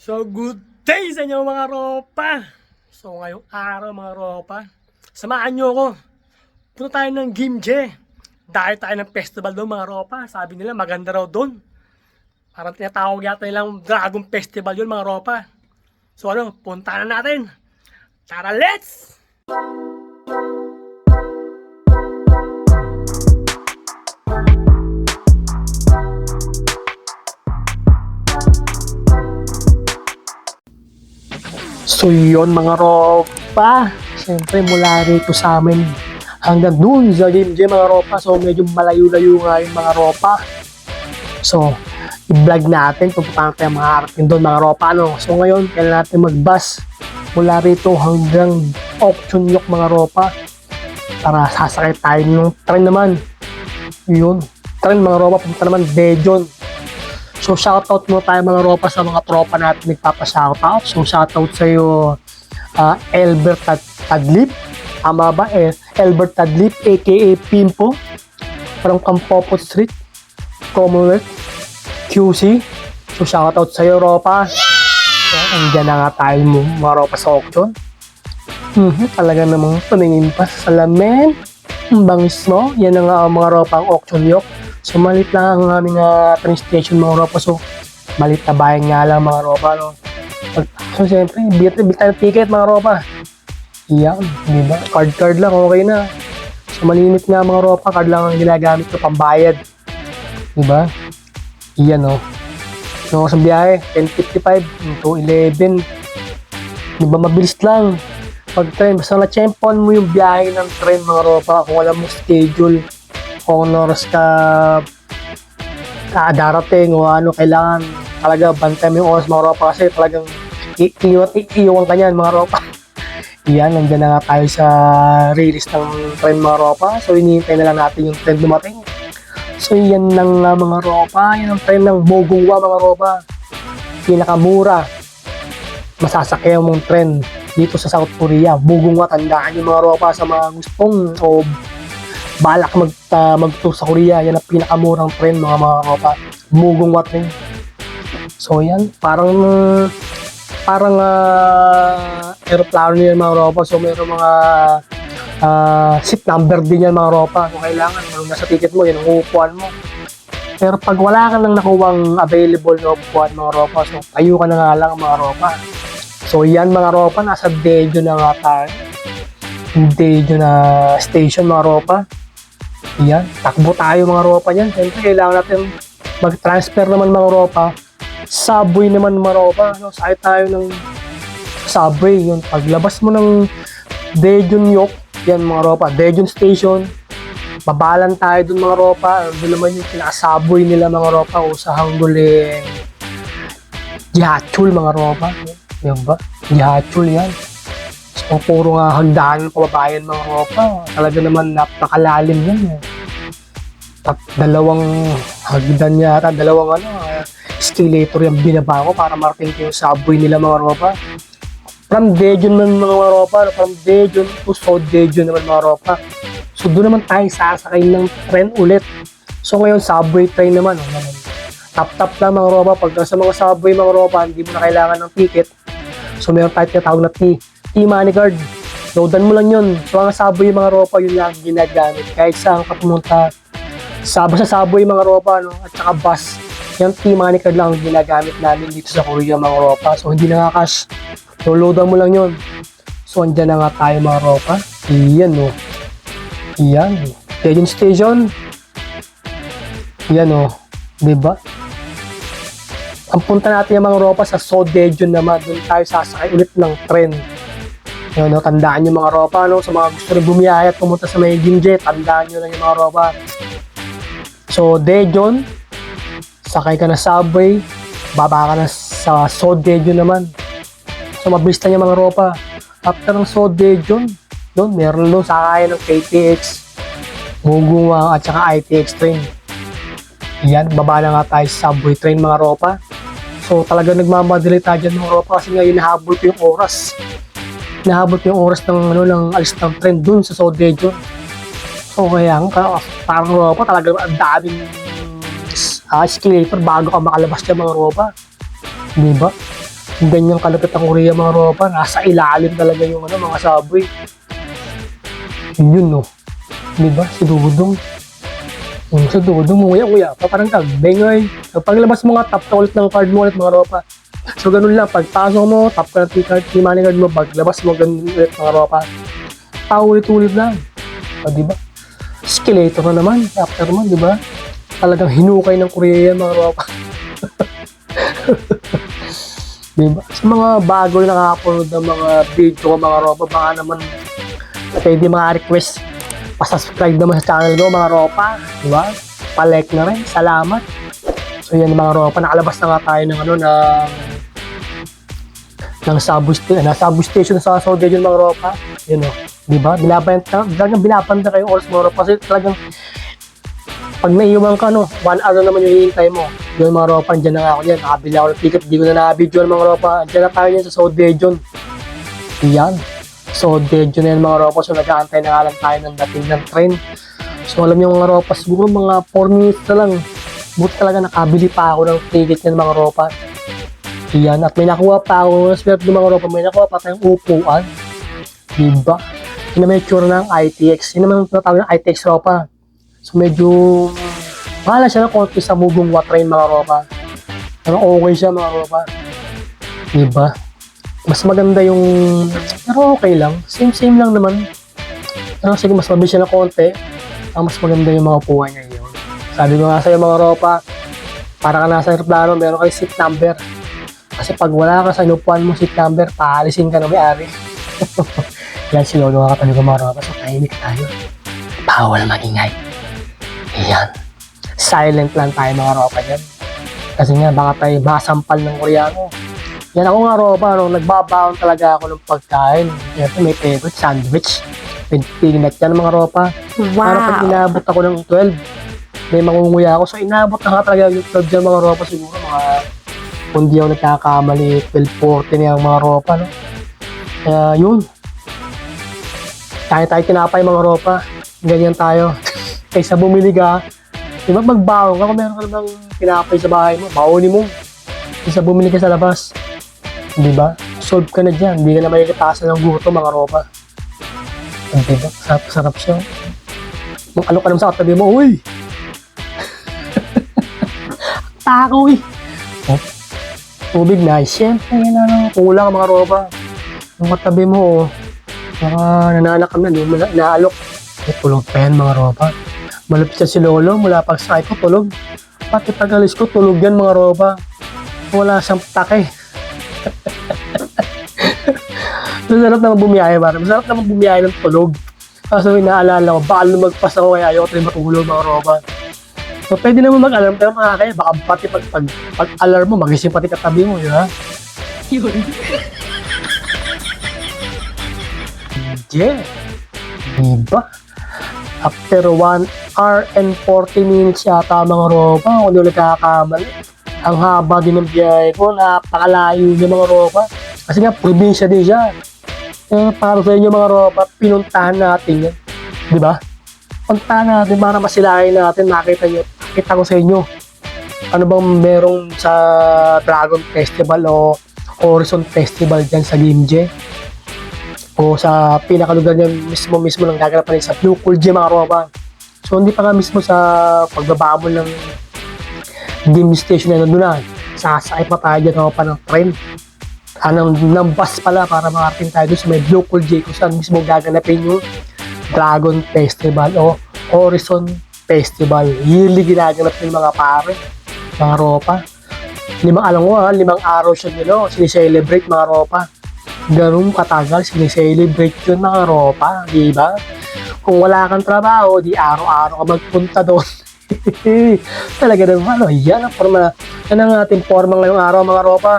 So, good day sa inyo mga ropa! So, ngayong araw mga ropa, samahan nyo ako. Punta tayo ng Gimje. Dahil tayo ng festival doon mga ropa. Sabi nila maganda raw doon. Parang tinatawag yata nilang Dragon Festival yun mga ropa. So ano, punta na natin. Tara, let's! So yun mga ropa. Siyempre mula rito sa amin hanggang dun sa Game Jam mga ropa. So medyo malayo-layo nga yung mga ropa. So i-vlog natin kung paano tayo makakarating doon mga ropa. No? So ngayon kailangan natin mag-bus mula rito hanggang Auction Yok mga ropa. Para sasakay tayo ng train naman. Yun. Train mga ropa. Punta naman Dejon. So shoutout mo tayo mga ropa sa mga tropa natin nagpapa-shoutout. So shoutout sa iyo uh, Elbert Tad Tadlip. Tama ba? Eh, Elbert Tadlip aka Pimpo from Kampopot Street, Commonwealth, QC. So shoutout sa iyo ropa. So, andyan na nga tayo mo mga ropa sa auction. Mhm, talaga namang tumingin pa sa salamin. Ang bangis mo. Yan ang uh, mga ropa ang auction yok. So malit lang ang aming uh, train station mga ropa. So malit na bayan nga lang mga ropa. No? So siyempre, bilit na bilit ticket mga ropa. Iyan, di ba? Card card lang, okay na. So malimit nga mga ropa, card lang ang ginagamit ko pambayad. Di ba? Iyan oh. So sa biyahe, 10.55 to 11. Di ba mabilis lang? Pag train, basta na-champon mo yung biyahe ng train mga ropa kung alam mo schedule kung oras ka ka darating o ano kailangan talaga bantay mo yung oras mga ropa kasi talagang iiwan, iiwan ka niyan mga ropa. Yan nandiyan na nga tayo sa release ng train mga ropa. So hinihintay na lang natin yung train dumating. So yan lang nga mga ropa. Yan ang train ng Bogungwa mga ropa. Pinakamura masasakyan mong train dito sa South Korea. Bogungwa tandaan yung mga ropa sa mga gustong o balak mag uh, mag-tour sa Korea. Yan ang pinakamurang train mga mga ropa Mugong Wat rin. So yan. Parang parang uh, aeroplano yan mga ropa so mayroong mga uh, seat number din yan mga ropa kung kailangan kung nasa ticket mo yan ang uupuan mo. Pero pag wala ka nang nakuwang available na upuan mga ropa so tayo ka na nga lang mga ropa so yan mga ropa nasa Dejo na nga tayo. Dejo na station mga ropa yan, takbo tayo mga ropa niyan. Siyempre, kailangan natin mag-transfer naman mga ropa. Subway naman mga ropa. No? Sakay tayo ng subway. Yun, paglabas mo ng Daejeon Yok, yan mga ropa, Daejeon Station, babalan tayo dun mga ropa. Doon naman yung pinaka-subway nila mga ropa o sa Hangguling Jihachul mga ropa. Yan ba? Jihachul yan. So, puro nga handaan ng kababayan mga ropa. Talaga naman napakalalim yan. Eh. Tap, dalawang hagdan yata, dalawang ano, uh, escalator yung binaba ko para marating ko yung subway nila mga ropa. From Daejeon man mga ropa, from Daejeon to South Daejeon naman mga ropa. So doon naman tayo sasakay ng tren ulit. So ngayon subway train naman. Oh, naman. Tap-tap lang mga ropa. Pag sa mga subway mga ropa, hindi mo na kailangan ng ticket. So meron tayo tinatawag na T T-Money card. Loadan mo lang yun. Ang subway mga ropa, yun lang ang ginagamit. Kahit saan ka pumunta, sa sa subway mga ropa, no? at saka bus. Yung T-Money card lang ang ginagamit namin dito sa Korea mga ropa. So hindi na nga cash. So loadan mo lang yun. So andyan na nga tayo mga ropa. Iyan no. Iyan. Daejeon Station. Iyan no. Diba? Ang punta natin yung mga ropa sa Sodejon naman. Doon tayo sasakay ulit ng tren. Yun, no, tandaan nyo mga ropa, no? Sa mga gusto rin bumiyaya at pumunta sa may Ginje, tandaan nyo lang yung mga ropa. So, Daejeon, sakay ka na subway, baba ka na sa Sodejon naman. So, mabilis na yung mga ropa. After ng Sodejon, doon, meron doon sakay ng KTX, Mugunga at saka ITX train. Yan, baba na nga tayo sa subway train mga ropa. So, talaga nagmamadali tayo dyan mga ropa kasi ngayon nahabol ko yung oras nahabot yung oras ng ano ng alis ng train dun sa Sodejo. So kaya parang ropa talaga ang daming uh, escalator bago ka makalabas ng mga ropa. Di ba? Ganyan kalapit ang Korea mga ropa. Nasa ilalim talaga yung ano, mga subway. Yun no? Di ba? Si Dudong. Yung si Dudong, nguya-nguya pa. Parang kagbengay. So, paglabas mo nga, tap ulit ng card mo ulit mga ropa. So, ganun lang. Pagpasok mo, tap ka ng T-card, money card mo. Paglabas mo, ganun ulit mga ropa. Paulit-ulit lang. O, di ba? Escalator na naman. After mo, di ba? Talagang hinukay ng Korea yan mga ropa. Diba? Sa mga bago na nakapanood ng mga video ko mga ropa, baka naman pwede mga request pasubscribe naman sa channel ko mga ropa. Diba? Palike na rin. Salamat. So yan mga ropa, nakalabas na nga tayo ng ano ng ng station, na subway station sa Saudi yun mga ropa. Yun o. Diba? Binabanta, talagang binabanta kayo oras mga ropa kasi talagang pag naiiwan ka, no, one hour naman yung hihintay mo. Yung mga ropa, dyan na ako yan. Nakabili ako ng ticket, di ko na nakabidyo mga ropa. Dyan na tayo yan sa South Region. Yan. South Region na yan mga ropa. So nag-aantay na nga lang tayo ng dating ng train. So alam niyo mga ropa, siguro mga 4 minutes na lang. Buti talaga nakabili pa ako ng ticket yan mga ropa. Yan. At may nakuha pa ako swerte ng mga ropa. May nakuha pa tayong upuan. Diba? Yun na may tsura ng ITX. Yun naman ang tinatawag ng ITX ropa. So medyo mahala siya ng konti sa moving water train mga ropa. Pero okay siya mga ropa. Diba? Mas maganda yung... Pero okay lang. Same-same lang naman. Pero sige, mas mabilis siya ng konti. Ang mas maganda yung mga upuan niya yun. Sabi ko nga sa'yo mga ropa, para ka nasa aeroplano, meron kayo seat number. Kasi pag wala ka sa inupuan mo seat number, paalisin ka na may-ari. Yan si Lolo ko mga ropa. So, tahimik tayo. Bawal magingay. Ayan. Silent lang tayo mga ropa dyan. Kasi nga, baka tayo masampal ng Koreano. Yan ako nga ropa, no, nagbabaon talaga ako ng pagkain. Siyempre may favorite sandwich. With peanut yan mga ropa. Para pag inabot ako ng 12, may mangunguya ako. So inabot na nga talaga yung 12 dyan mga ropa siguro. Mga, kung di ako nagkakamali, 12.40 na yung mga ropa. No? Kaya yun. Kaya tayo tinapay mga ropa. Ganyan tayo. Kaysa bumili ka, di ba magbaon ka kung meron ka namang tinapay sa bahay mo, baonin mo. Kaysa bumili ka sa labas. Di ba? Solve ka na dyan. Hindi ka na makikitasan ng guto mga ropa. Di ba? Sarap, sarap siya. Mag ano ka naman sa katabi mo, uy! Tako eh! Oh, tubig na. Siyempre, ano, kulang ang mga ropa. Yung katabi mo, oh, mga nananak hindi mo na inaalok. Eh, tulog pa yan mga ropa. Malapit si Lolo, mula pag sakay ko, tulog. Pati pag ko, tulog yan mga ropa. Wala siyang take. Masarap naman bumiyahe, pare. Masarap naman bumiyahe ng tulog. Kaso inaalala ko, baka lumagpas ako kaya ayoko tayo matulog mga ropa. So, pwede naman mag-alarm pero makakaya. Baka pati pag, pag, pag alarm mo, magising pati katabi mo, di ba? Yun. Yeah. Diba? After 1 hour and 40 minutes yata mga ropa, kung di nagkakamali. Ang haba din ng biyahe ko, napakalayo niya mga ropa. Kasi nga, probinsya din siya. Eh, para sa inyo mga ropa, pinuntahan natin yan. Di ba? Puntahan natin para masilahin natin, makita nyo. Kita ko sa inyo. Ano bang merong sa Dragon Festival o Horizon Festival dyan sa Gimje? o sa pinakalugar niya mismo mismo lang gaganapan sa Blue Cool Gym mga ropa. So hindi pa nga mismo sa pagbababol ng game station na nandun na. Sasakay pa tayo dyan ropa ng train. Anong ng bus pala para makarating tayo doon sa may Blue Cool Gym kung saan mismo gaganapin yung Dragon Festival o Horizon Festival. Yearly ginaganap ng mga pare, mga ropa. Limang alam ko ha, limang araw siya nyo, sinicelebrate mga ropa ganun katagal sineselebrate yun mga ropa, di ba? Kung wala kang trabaho, di araw-araw ka magpunta doon. Talaga naman, ano, yan ang forma. Yan ang ating forma ngayong araw mga ropa.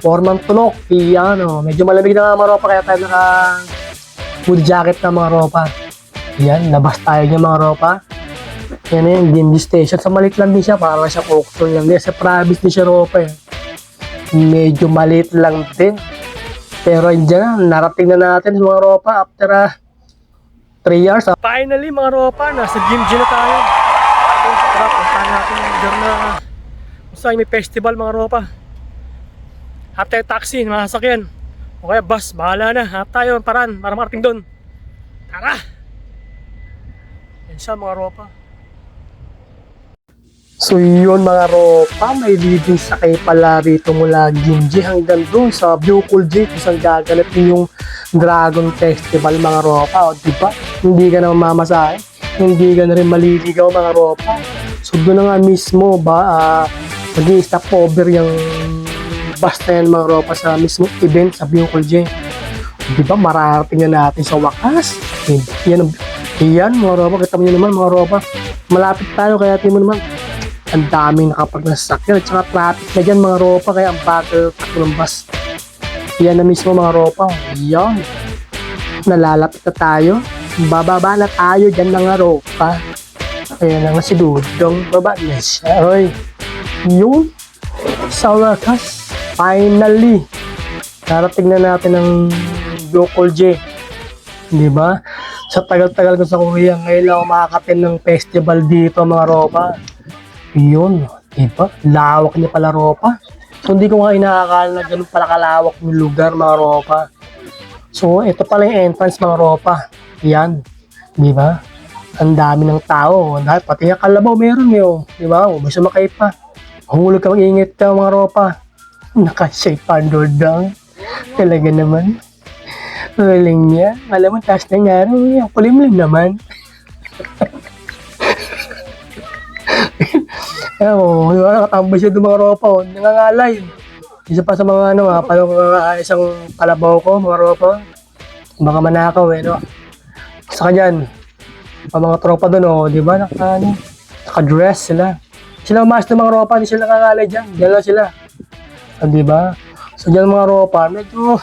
Formang tulok, yan o. Medyo malamig na mga ropa, kaya tayo naka full jacket na mga ropa. Yan, labas tayo niya mga ropa. Yan na yung game station. Sa malit lang din siya, para siya auction lang din. Sa province din siya ropa eh. Medyo maliit lang din. Pero andyan na, narating na natin mga ropa after 3 years. Finally mga ropa, nasa Gimji na tayo. Tara, puntahan natin yung lugar na kung saan may festival mga ropa. Hanap tayo taxi, mga sasakyan. O kaya bus, bahala na. Hanap tayo, paran, para makarating doon. Tara! Yan siya mga ropa. So yun mga ropa, may leading sakay pala rito mula Ginji hanggang doon sa Bukol J kung saan gaganapin yung Dragon Festival mga ropa. O diba? Hindi ka na mamasahe. Hindi ka na rin maliligaw mga ropa. So doon nga mismo ba uh, mag-stop over yung bus na yan mga ropa sa mismo event sa Bukol J. Di ba mararating na natin sa wakas? Yan, yan mga ropa, kita mo naman mga ropa. Malapit tayo kaya tingnan mo naman ang daming nakapaglasakyan at saka traffic na dyan mga ropa. Kaya ang bagal takbo ng yan na mismo mga ropa. Yan. Nalalapit na tayo. Bababa na tayo. Dyan mga ropa. Kaya na nga si Dudong. Baba na siya. Oy yun sa wakas finally darating na natin ang Bukol J. Di ba? Sa tagal-tagal ko sa Korea ngayon lang ako makakatin ng festival dito mga ropa yun, diba? Lawak niya pala ropa. So hindi ko nga inaakala na ganun pala kalawak yung lugar mga ropa. So ito pala yung entrance mga ropa. Yan, di? Ang dami ng tao. Dahil pati nga kalabaw meron yun. Di ba? Mo sumakay pa. Humulog ka mag-ingit ka mga ropa. Naka-shape pandor down. Talaga naman. Galing niya. Alam mo, taas na. Ang kulimlim naman. Ayan o, di ba, nakatambay siya doon mga ropa o, nangangalay. Isa pa sa mga ano, ha, paano ka isang kalabaw ko, mga ropa. Baka manakaw eh, no? Saka dyan, ang mga tropa doon o, di ba, naka, ano, naka-dress sila. Sila umas ng mga ropa, hindi sila nangangalay dyan. Diyan lang sila. Ah, di ba? So dyan mga ropa, medyo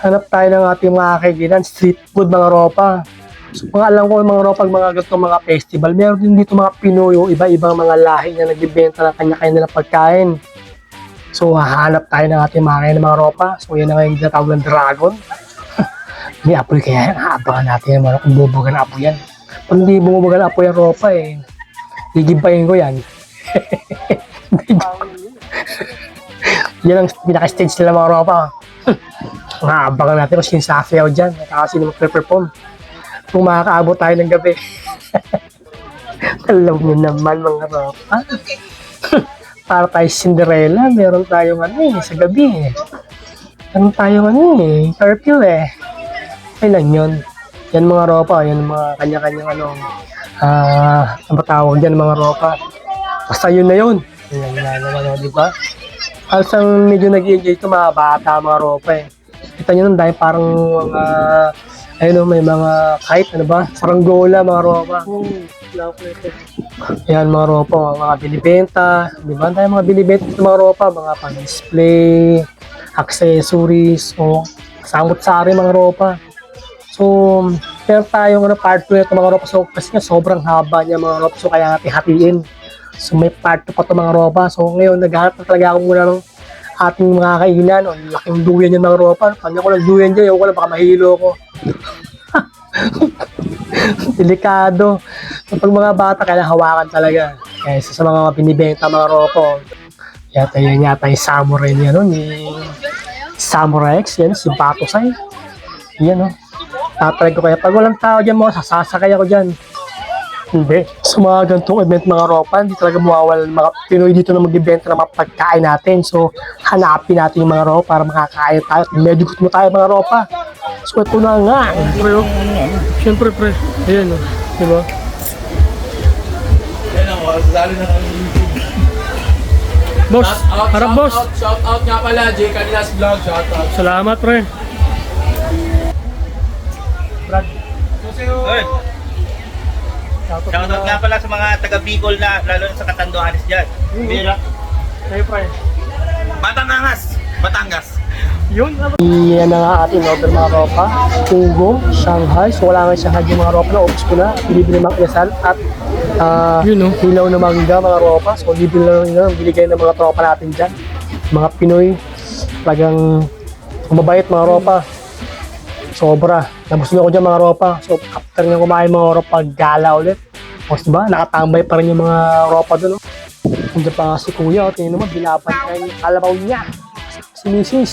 hanap tayo ng ating mga kaibigan, street food mga ropa. Mga alam ko mga ropag mga ganito mga festival, meron din dito mga Pinoy o iba-ibang mga lahi na nagbibenta ng kanya-kanya nilang pagkain. So, hahanap tayo ng ating mga kaya ng mga ropa. So, yan na nga yung tinatawag ng dragon. May apoy kaya yan. Aabangan natin yan mga kung bubugan apoy yan. Pag hindi bumubugan apoy ang ropa eh, gigibayin ko yan. yan ang pinaka-stage nila mga ropa. Aabangan natin kung sino sasayaw dyan. At sino mag-perform kung makakaabot tayo ng gabi. Alam niyo naman mga ropa. Para tayo Cinderella, meron tayong ano eh, sa gabi eh. Meron tayong ano eh, curfew eh. Kailan yun? Yan mga ropa, yan mga kanya-kanyang ano, ah, ano ba tawag dyan mga ropa. Basta yun na yun. Yan na naman, oh, di ba? Halos ang medyo nag-enjoy ito mga bata, mga ropa eh. Kita nyo nun dahil parang mga ayun o, may mga kahit ano ba, saranggola mga ropa. Yan mga ropa, mga binibenta, di ba? Dami mga binibenta sa mga ropa, mga pang-display, accessories, o samot-sari mga ropa. So, meron tayong ano, part 2 ito mga ropa. So, kasi nga sobrang haba niya mga ropa. So, kaya natin hatiin. So, may part 2 pa ito mga ropa. So, ngayon, naghahanap na talaga ako muna ng ating mga kainan. O, laking duyan yung mga ropa. Pag ako ng duyan dyan, ko lang, baka mahilo ko. Delikado. So, pag mga bata, kailangan hawakan talaga. Kaya isa sa mga binibenta mga ropo. Yata yun yata yung samurai niya no, ni Samurai X, yan, si Batosay. Yan o. Tatry ko kaya pag walang tao dyan mo, sasasakay ako dyan. Hindi. Sa mga ganitong event mga ropa, hindi talaga mawawala ng mga Pinoy dito na mag-event ng mga pagkain natin. So, hanapin natin yung mga ropa para makakain tayo. At Medyo gusto mo tayo mga ropa. So, ito na nga. Siyempre, oh. Siyempre, pre. Ayan, oh. Diba? Yan ako, lalo na kami Boss, Shout out, harap shout boss. out, shout out nga pala, J. Canilas Vlog, shout out. Salamat, pre. Brad, Oy, shoutout nga pala sa mga taga Bicol na lalo na sa Katanduanes dyan. Bira. Kayo, pre. Batangas. Batangas. Yun. Yan na nga ating order mga ropa. Pugo, Shanghai. So wala nga Shanghai yung mga ropa na ubus ko na. Binibili mga inasal at uh, Yun, no? hilaw na mangga mga ropa. So bibili na lang yun. Biligay ng mga tropa natin dyan. Mga Pinoy. Talagang mabait mga ropa. Sobra. Nabusog ako dyan mga ropa. So after nga kumain mga ropa, gala ulit. O diba, nakatambay pa rin yung mga ropa doon. No? Nandiyan pa nga si kuya. O, tingnan naman, binabantay yung kalabaw niya. si Mrs.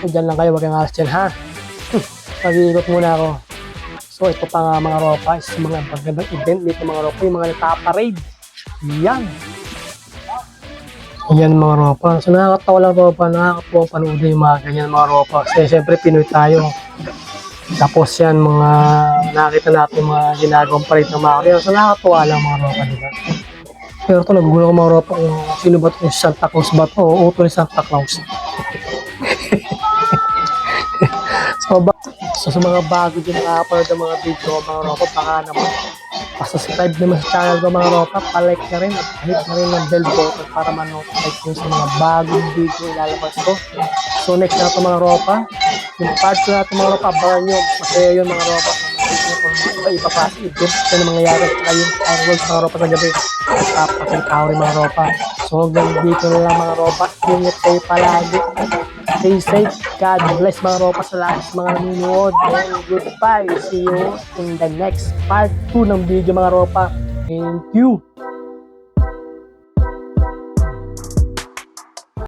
So, dyan lang kayo, wag kang alas dyan, ha? Mag-iikot muna ako. So, ito pa nga mga ropa, is mga magandang event dito mga ropa, yung mga nagpa-parade. Yan. Yan mga ropa. So, nakakatawa lang ropa, nakakatuwa panoodin yung mga ganyan mga ropa. Kasi, siyempre, Pinoy tayo. Tapos yan, mga nakita natin mga ginagawang parade ng mga kanila. So, nakakatuwa lang mga ropa, di ba? Pero ito, nagugulo ko mga ropa kung sino ba ito, Santa Claus ba ito, o uto ni Santa Claus. So, ba, so, sa mga bago din nakapanood ng mga video, mga ropa, baka naman, pasubscribe naman sa channel ko mga ropa, palike na rin, at hit na rin ng bell button para ma-notify nyo sa mga bagong video ilalabas ko. So, next na ito mga ropa, yung part 2 natin mga ropa, abangan nyo, masaya yun mga ropa, iba-iba pa event na mangyayari at yung fireworks mga ropa sa gabi. Ko rin mga ropa so hanggang dito na lang mga ropa ingat kayo palagi stay safe God bless mga ropa sa lahat mga nanonood. And goodbye. See you in the next part 2 ng video mga ropa thank you